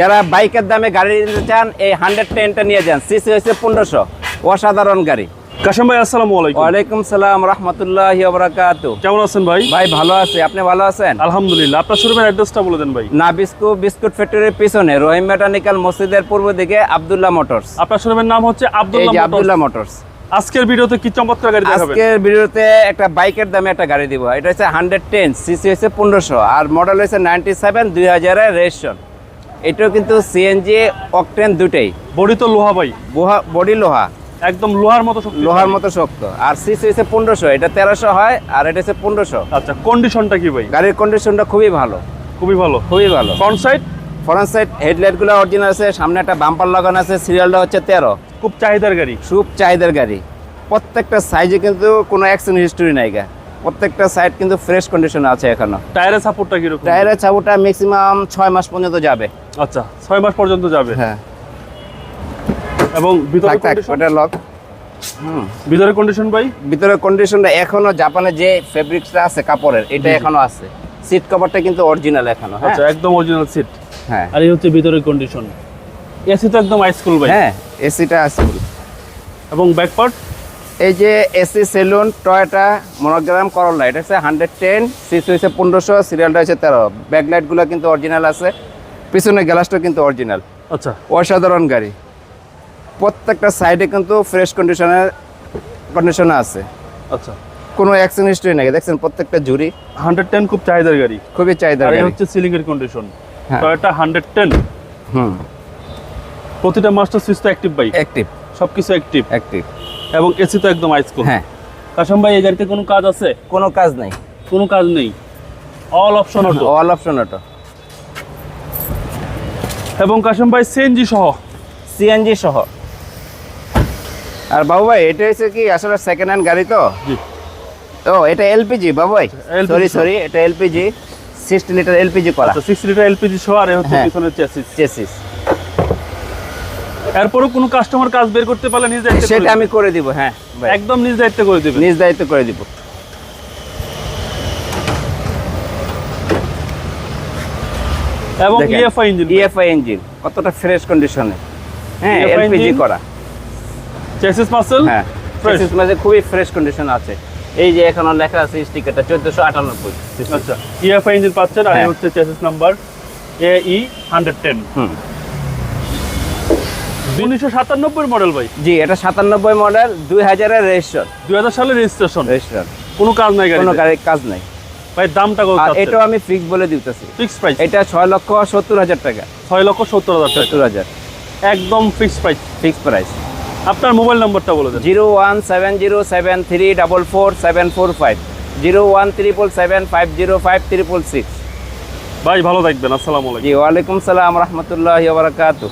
যারা বাইকের দামে গাড়ি নিতে চান এই হান্ড্রেড টেনটা নিয়ে যান। সিসি হয়েছে পনেরোশো। অসাধারণ গাড়ি। কাশেম ভাই আসসালামু আলাইকুম। ওয়ালাইকুম সালাম রহমতুল্লাহ বরাকাতু। কেমন আছেন ভাই? ভাই ভালো আছে। আপনি ভালো আছেন? আলহামদুলিল্লাহ। আপনার শোরুমের অ্যাড্রেসটা বলে দেন ভাই। না বিস্কুট বিস্কুট ফ্যাক্টরির পিছনে রহিম মেকানিক্যাল মসজিদের পূর্ব দিকে আবদুল্লাহ মোটরস। আপনার শোরুমের নাম হচ্ছে আব্দুল্লাহ। আবদুল্লাহ মোটরস। আজকের ভিডিওতে কি চমৎকার গাড়ি দেখাবেন? আজকের ভিডিওতে একটা বাইকের দামে একটা গাড়ি দিব। এটা হচ্ছে হান্ড্রেড টেন সিসি হচ্ছে পনেরোশো আর মডেল হচ্ছে নাইনটি সেভেন দুই হাজারের রেজিস্ট্রেশন। এটাও কিন্তু সিএনজি অকটেন দুটেই বডি তো লোহা ভাই। বডি লোহা। একদম লোহার মতো শক্তি। লোহার মতো শক্ত। আর সিসি হচ্ছে পনেরোশো এটা তেরোশো হয় আর এটা হচ্ছে পনেরোশো। আচ্ছা কন্ডিশনটা কি ভাই? গাড়ির কন্ডিশনটা খুবই ভালো। খুবই ভালো। খুবই ভালো। ফ্রন্ট সাইড ফ্রন্ট সাইড হেডলাইটগুলো অরিজিনাল আছে সামনে একটা বাম্পার লাগানো আছে সিরিয়ালটা হচ্ছে তেরো। খুব চাহিদার গাড়ি। খুব চাহিদার গাড়ি। প্রত্যেকটা সাইজে কিন্তু কোনো অ্যাক্সিডেন্ট হিস্টোরি নাই গা। প্রত্যেকটা সাইড কিন্তু ফ্রেশ কন্ডিশনে আছে এখনও। টায়ারের সাপোর্টটা কীরকম? টায়ারের চাবুটা ম্যাক্সিমাম ছয় মাস পর্যন্ত যাবে। আচ্ছা ছয় মাস পর্যন্ত যাবে? হ্যাঁ। এবং ভিতরে? ওটা লক হুম। ভিতরে কন্ডিশন ভাই? ভিতরের কন্ডিশনটা এখনও জাপানে যে ফেব্রিক্সটা আছে কাপড়ের এটা এখনও আছে। সিট কভারটা কিন্তু অরিজিনাল এখনও হ্যাঁ? আচ্ছা একদম অরিজিনাল সিট হ্যাঁ। আর এই হচ্ছে ভিতরের কন্ডিশন এসি তো একদম হাইস্কুল ভাই। হ্যাঁ এসিটা আছে এবং ব্যাক পার্ট এই যে এসি সেলুন টয়টা মনোগ্রাম করলা এটা হচ্ছে হান্ড্রেড টেন সিসি হচ্ছে পনেরোশো সিরিয়ালটা হচ্ছে তেরো। ব্যাকলাইটগুলো কিন্তু অরিজিনাল আছে পিছনে গ্লাসটা কিন্তু অরিজিনাল আচ্ছা। অসাধারণ গাড়ি। প্রত্যেকটা সাইডে কিন্তু ফ্রেশ কন্ডিশনে কন্ডিশনে আছে। আচ্ছা। কোনো অ্যাক্সিডেন্ট হিস্ট্রি নেই। দেখছেন প্রত্যেকটা জুরি হান্ড্রেড টেন খুব চাহিদার গাড়ি। খুবই চাহিদার গাড়ি। হচ্ছে সিলিং এর condition. Toyota hundred ten hmm. প্রতিটা মাস্টার সুইচ তো অ্যাক্টিভ বাইক অ্যাক্টিভ সবকিছু অ্যাক্টিভ অ্যাক্টিভ এবং এসি তো একদম হাইস্কুল হ্যাঁ। কাশম ভাই এই গাড়িতে কোনো কাজ আছে? কোনো কাজ নাই। কোনো কাজ নেই। All option auto all option auto এবং কাশম ভাই সিএনজি সহ। সিএনজি সহ। আর বাবু ভাই এটা হচ্ছে কি আসলে সেকেন্ড হ্যান্ড গাড়ি তো? জি। ও এটা এলপিজি বাবু ভাই? সরি সরি এটা এলপিজি সিক্সটি লিটার এলপিজি করা। আচ্ছা সিক্স লিটার এলপিজি সহ আর হচ্ছে হ্যাঁ। পিছনের চেসিস চেসিস এরপরও কোনো কাস্টমার কাজ বের করতে পারলে নিজ দায়িত্বে সেটা আমি করে দিব হ্যাঁ একদম নিজ দায়িত্বে করে দিবেন নিজ দায়িত্ব করে দিব। এবং ইএফআই ইঞ্জিন ইএফআই ইঞ্জিন কতটা ফ্রেশ কন্ডিশনে হ্যাঁ এলপিজি করা। চেসিস মাসেল হ্যাঁ চেসিস মাঝে খুবই ফ্রেশ কন্ডিশন আছে। এই যে এখনও লেখা আছে স্টিকারটা চোদ্দশো আটানব্বই। আচ্ছা ইএফআই ইঞ্জিন পাচ্ছেন আর হ্যাঁ। হচ্ছে chassis number A E hundred ten hmm. উনিশশো সাতানব্বই মডেল ভাই। জি এটা সাতানব্বই মডেল দুই হাজারের রেজিস্ট্রেশন দুই হাজার সালের রেজিস্ট্রেশন? রেজিস্ট্রেশন কোনো কাজ নাই কোনো কাজ নাই। ভাই দামটা কত এটাও আমি ফিক্স বলে দিতেছি। ফিক্স প্রাইস এটা ছয় লক্ষ সত্তর হাজার টাকা। ছয় লক্ষ সত্তর হাজার সত্তর হাজার। একদম ফিক্স প্রাইস ফিক্স প্রাইস আপনার মোবাইল নাম্বারটা বলে দেন। Zero one seven zero seven three double four seven four five. Zero one seven five zero five six ভাই ভালো থাকবেন। আসসালামু আলাইকুম। জি ওয়ালাইকুম সালাম রহমতুল্লাহ বারকাতু